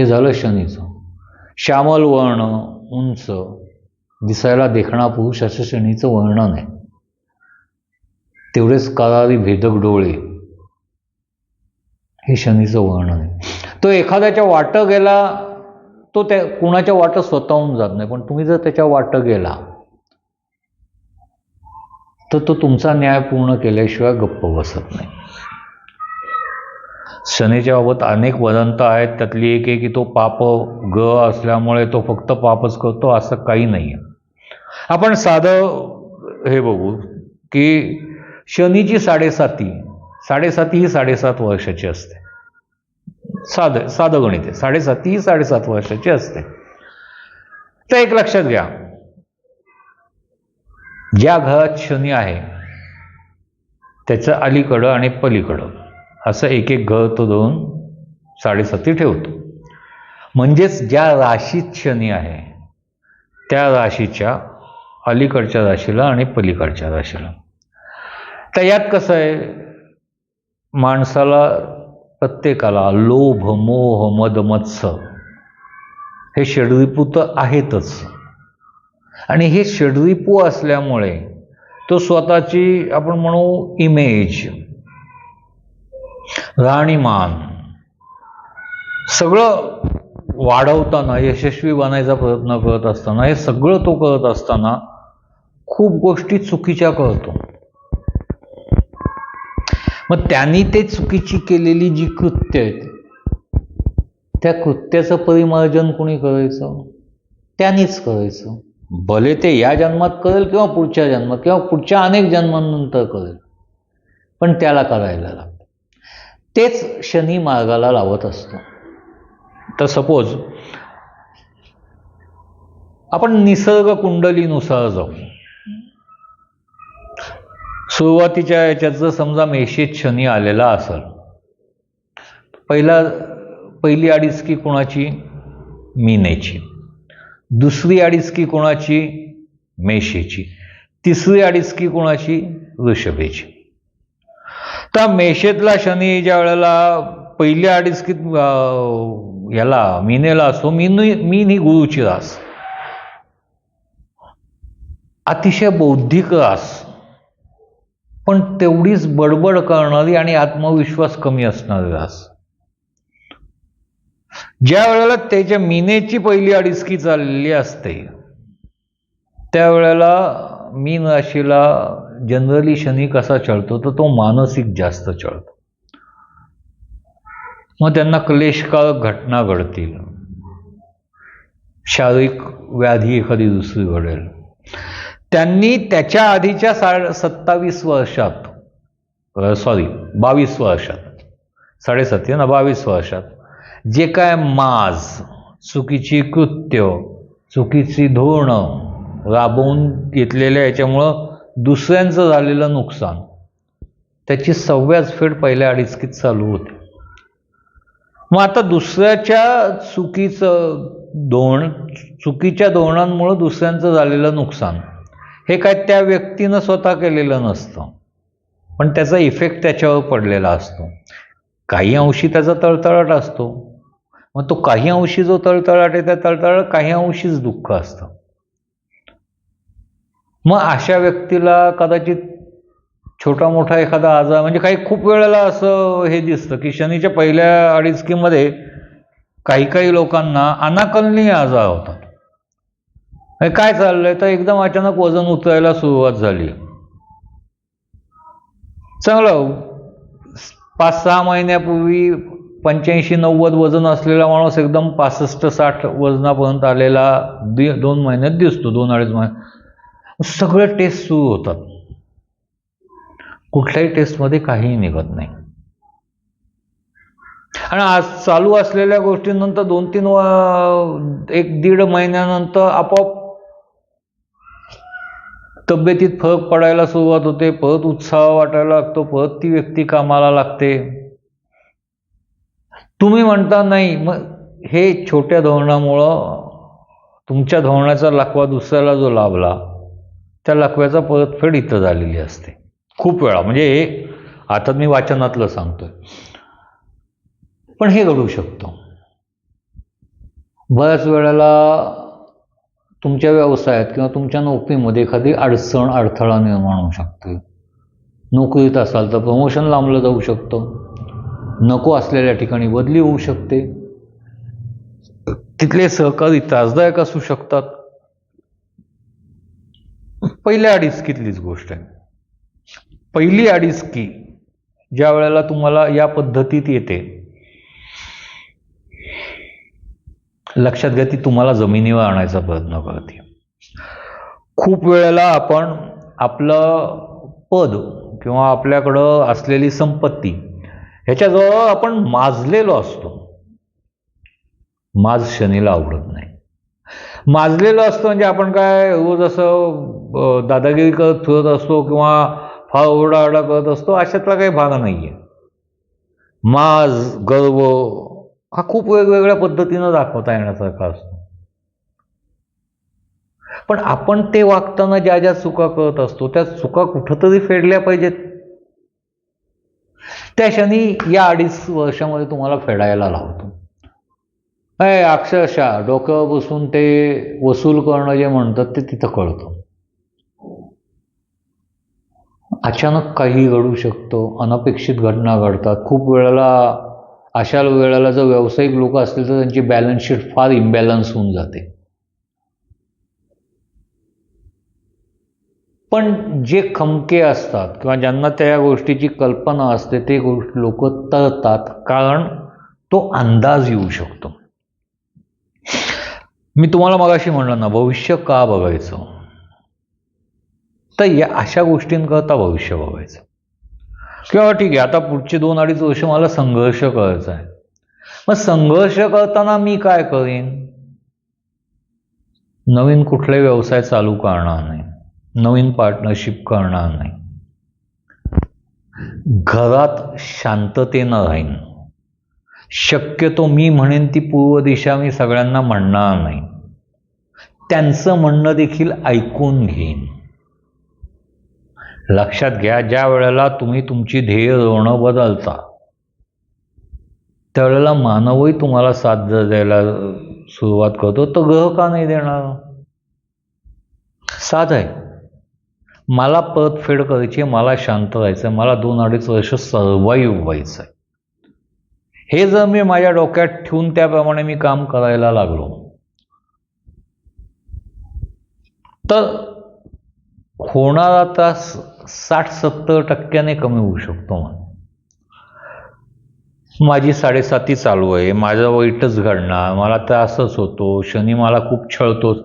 हे झालं शनीचं. श्यामल वर्ण उंच. दिसायला देखणा पुरुष असं शनीचं वर्णन आहे. तेवढेच करारी भेदक डोळे. हे शनीचं वर्णन आहे. तो एखाद्याच्या वाट गेला तो त्या कुणाच्या वाट स्वतःहून जात नाही पण तुम्ही जर त्याच्या वाट गेला तर तो तुमचा न्याय पूर्ण केल्याशिवाय गप्प बसत नाही. शनीच्या बाबत अनेक वदंत आहेत. त्यातली एक आहे की तो पाप ग असल्यामुळे तो फक्त पापच करतो असं काही नाही आहे आपण साधं हे बघू की शनीची साडेसाती साडेसाती ही साडेसात वर्षाची असते. साधं साधं गणित आहे. साडेसाती ही साडेसात वर्षाची असते. तर एक लक्षात घ्या. ज्या घरात शनी आहे त्याचं अलीकडं आणि पलीकडं. असं एक एक ग तो दोन साडेसाती ठेवतो. म्हणजेच ज्या राशीत शनी आहे त्या राशीच्या अलीकडच्या राशीला आणि पलीकडच्या राशीला. तर यात कसं आहे माणसाला प्रत्येकाला लोभ मोह मद हे षडरिपू तर आहेतच. आणि हे षडरिपू असल्यामुळे तो स्वतःची आपण म्हणू इमेज राणीमान. सगळं वाढवताना यशस्वी बनायचा प्रयत्न करत असताना हे सगळं तो करत असताना खूप गोष्टी चुकीच्या करतो. मग त्यांनी ते चुकीची केलेली जी कृत्य आहेत त्या कृत्याचं परिमार्जन कोणी करायचं? त्यांनीच करायचं. भले ते या जन्मात करेल किंवा पुढच्या जन्मात किंवा पुढच्या अनेक जन्मांनंतर करेल पण त्याला करायला लागतं तेच शनी मार्गाला लावत असतो. तर सपोज आपण निसर्ग कुंडलीनुसार जाऊ. सुरुवातीच्या याच्यात जर समजा मेषेत शनी आलेला असेल पहिला पहिली अडीच की कोणाची? मीनेची. दुसरी अडीच की कोणाची? मेषेची. तिसरी अडीच की कोणाची? वृषभेची. तर मेषेतला शनी ज्या वेळेला पहिल्या अडीच की याला मीनेला असतो मीन मीन ही गुरुची रास. अतिशय बौद्धिक रास. पण तेवढीच बडबड करणारी आणि आत्मविश्वास कमी असणारी रास. ज्या वेळेला त्याच्या मीनेची पहिली अडीचकी चाललेली असते त्यावेळेला मीन राशीला जनरली शनी कसा चढतो तर तो मानसिक जास्त चढतो मग त्यांना क्लेशकारक घटना घडतील. शारीरिक व्याधी एखादी दुसरी घडेल. त्यांनी त्याच्या आधीच्या सा सत्तावीस वर्षात सॉरी बावीस वर्षात साडेसत्ती ना बावीस वर्षात जे काय माज चुकीची कृत्य चुकीची धोरणं राबवून घेतलेल्या याच्यामुळं दुसऱ्यांचं झालेलं नुकसान. त्याची सव्याच फेड पहिल्या अडीचकीत चालू होते. मग आता दुसऱ्याच्या चुकीचं धोरण चुकीच्या धोरणांमुळं दुसऱ्यांचं झालेलं नुकसान हे काय त्या व्यक्तीनं स्वतः केलेलं नसतं. पण त्याचा इफेक्ट त्याच्यावर पडलेला असतो. काही अंशी त्याचा तळतळाट असतो. मग तो काही अंशी जो तळतळाट आहे त्या तळतळाट काही अंशीच दुःख असतं. मग अशा व्यक्तीला कदाचित छोटा मोठा एखादा आजार म्हणजे काही खूप वेळेला असं हे दिसतं की शनीच्या पहिल्या अडीचकीमध्ये काही काही लोकांना अनाकलनीय आजार होतात. काय चाललंय? तर एकदम अचानक वजन उतरायला सुरुवात झाली. चांगलं. पाच सहा महिन्यापूर्वी पंच्याऐंशी नव्वद वजन असलेला माणूस एकदम पासष्ट साठ वजनापर्यंत आलेला दि दोन महिन्यात दिसतो दोन अडीच महिन्यात सगळे टेस्ट सुरू होतात. कुठल्याही टेस्टमध्ये काहीही निघत नाही. आणि आज चालू असलेल्या गोष्टींनंतर दोन तीन एक दीड महिन्यानंतर आपोआप तब्येतीत फरक पडायला सुरुवात होते परत उत्साह वाटायला लागतो परत ती व्यक्ती कामाला लागते. तुम्ही म्हणता नाही मग हे छोट्या धोरणामुळं तुमच्या धोरणाचा लाखवा दुसऱ्याला जो लाभला त्या लकव्याचा परतफेड इथं झालेली असते. खूप वेळा. म्हणजे आता मी वाचनातलं सांगतोय. पण हे घडू शकतो. बऱ्याच वेळेला तुमच्या व्यवसायात किंवा तुमच्या नोकरीमध्ये एखादी अडचण अडथळा निर्माण होऊ शकते नोकरीत असाल तर प्रमोशन लांबलं जाऊ शकतं. नको असलेल्या ठिकाणी बदली होऊ शकते. तिथले सहकारी त्रासदायक असू शकतात. पहिल्या अडीचकीतलीच गोष्ट आहे. पहिली अडीचकी ज्या वेळेला तुम्हाला या पद्धतीत येते लक्षात घ्या ती तुम्हाला जमिनीवर आणायचा प्रयत्न करते. खूप वेळेला आपण आपलं पद किंवा आपल्याकडं असलेली संपत्ती ह्याच्याजवळ आपण माजलेलो असतो. माज शनीला आवडत नाही. माजलेलं असतं म्हणजे आपण काय रोज असं दादागिरी करत फिरत असतो किंवा फार ओरडाओरडा करत असतो अशातला काही भाग नाही आहे माज गर्व हा खूप वेगवेगळ्या पद्धतीनं दाखवता येण्यासारखा असतो. पण आपण ते वागताना ज्या ज्या चुका करत असतो त्या चुका कुठंतरी फेडल्या पाहिजेत. त्या क्षणी या अडीच वर्षामध्ये तुम्हाला फेडायला लावतो. अय अक्षरशः डोक्यावर बसून ते वसूल करणं जे म्हणतात ते तिथं कळतं. अचानक काही घडू शकतो अनपेक्षित घटना घडतात. खूप वेळेला अशा वेळेला जर व्यावसायिक लोक असतील तर त्यांची बॅलन्स शीट फार इम्बॅलन्स होऊन जाते. पण जे खमके असतात किंवा ज्यांना त्या गोष्टीची कल्पना असते ते गोष्ट लोक तळतात कारण तो अंदाज येऊ शकतो. मी तुम्हाला मगाशी म्हणलं ना भविष्य का बघायचं? तर या अशा गोष्टींकरता भविष्य बघायचं. किंवा ठीक आहे आता पुढचे दोन अडीच वर्ष मला संघर्ष करायचा आहे. मग संघर्ष करताना मी काय करीन? नवीन कुठले व्यवसाय चालू करणार नाही. नवीन पार्टनरशिप करणार नाही. घरात शांततेनं राहीन. शक्यतो मी म्हणेन ती पूर्व दिशा मी सगळ्यांना म्हणणार नाही. त्यांचं म्हणणं देखील ऐकून घेईन. लक्षात घ्या ज्या वेळेला तुम्ही तुमची ध्येय धोरणं बदलता त्यावेळेला मानवही तुम्हाला साथ द्यायला सुरुवात करतो. तर ग्रह का नाही देणार? साध आहे. मला परतफेड करायची आहे, मला शांत राहायचं आहे मला दोन अडीच वर्ष सर्वाईव्ह व्हायचं आहे हे जर मी माझ्या डोक्यात ठेवून त्याप्रमाणे मी काम करायला लागलो तर होणारा त्रास साठ सत्तर टक्क्याने कमी होऊ शकतो मग माझी साडेसाती चालू आहे माझं वाईटच घडणार मला त्रासच होतो शनी मला खूप छळतोच.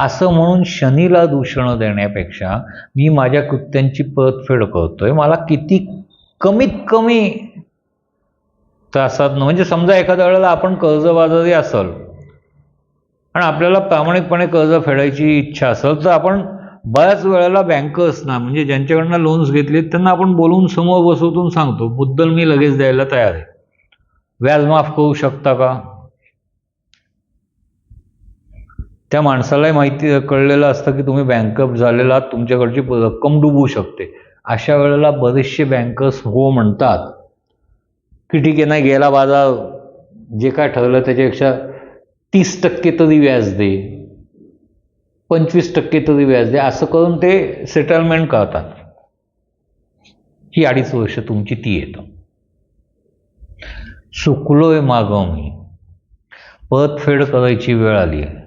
असं म्हणून शनीला दूषणं देण्यापेक्षा मी माझ्या कृत्यांची परतफेड करतोय. मला किती कमीत कमी त्रासात म्हणजे समजा एखाद्या वेळेला आपण कर्जबाजारी असल आणि आपल्याला प्रामाणिकपणे कर्ज फेडायची इच्छा असेल तर आपण बऱ्याच वेळेला बँकर्सना म्हणजे ज्यांच्याकडनं लोन्स घेतलेत त्यांना आपण बोलवून समोर बसवतून सांगतो मुद्दल मी लगेच द्यायला तयार आहे. व्याज माफ करू शकता का? त्या माणसालाही माहिती कळलेलं असतं की तुम्ही बँकअप झालेला तुमच्याकडची रक्कम डुबू शकते. अशा वेळेला बरेचसे बँकर्स हो म्हणतात की ठीक आहे नाही गेला बाजार जे काय ठरलं त्याच्यापेक्षा तीस टक्के तरी व्याज दे पंचवीस टक्के तरी व्याज दे असं करून ते सेटलमेंट करतात. ही अडीच वर्ष तुमची ती येतं. चुकलोय मागं मी. परतफेड करायची वेळ आली. आहे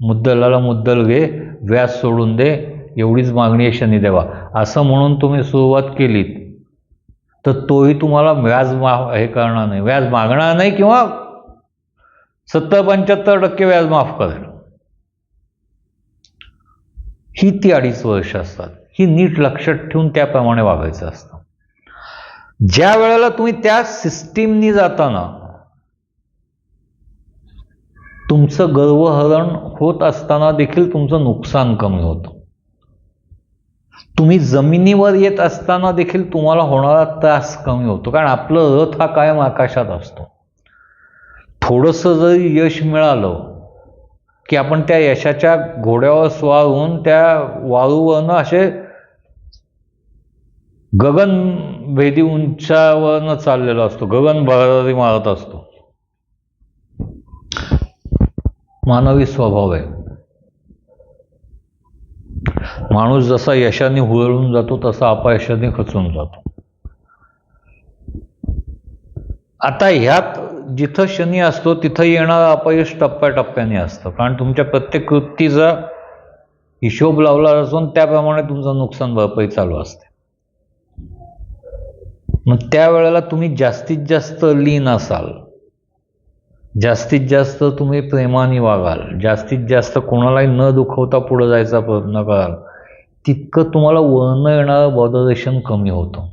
मुद्दलाला मुद्दल घे व्याज सोडून दे एवढीच मागणी आहे शनिदेवा. असं म्हणून तुम्ही सुरुवात केलीत. तर तोही तुम्हाला व्याज मा हे करणार नाही. व्याज मागणार नाही किंवा सत्तर पंच्याहत्तर टक्के व्याज माफ करेल. ही ती अडीच वर्ष असतात. ही नीट लक्षात ठेवून त्याप्रमाणे वागायचं असतं. ज्या वेळेला तुम्ही त्या सिस्टीमनी जाताना तुमचं गर्वहरण होत असताना देखील तुमचं नुकसान कमी होतं. तुम्ही जमिनीवर येत असताना देखील तुम्हाला होणारा त्रास कमी होतो. कारण आपलं रथ हा कायम आकाशात असतो. थोडंसं जरी यश मिळालं की आपण त्या यशाच्या घोड्यावर स्वार होऊन त्या वारूवरनं असे गगनभेदी उंचावरनं चाललेला असतो. गगन भरारी मारत असतो. मानवी स्वभाव आहे. माणूस जसा यशाने हुळळून जातो तसा अपयशाने खचून जातो. आता ह्यात जिथं शनी असतो तिथं येणारं अपयश टप्प्याटप्प्याने असतं. कारण तुमच्या प्रत्येक कृतीचा हिशोब लावला असून त्याप्रमाणे तुमचं नुकसान भरपाई चालू असते. मग त्यावेळेला तुम्ही जास्तीत जास्त लीन असाल जास्तीत जास्त तुम्ही प्रेमाने वागाल. जास्तीत जास्त कोणालाही न दुखवता पुढं जायचा प्रयत्न कराल. तितकं तुम्हाला वळणं येणारं बॉदरेशन कमी होतं.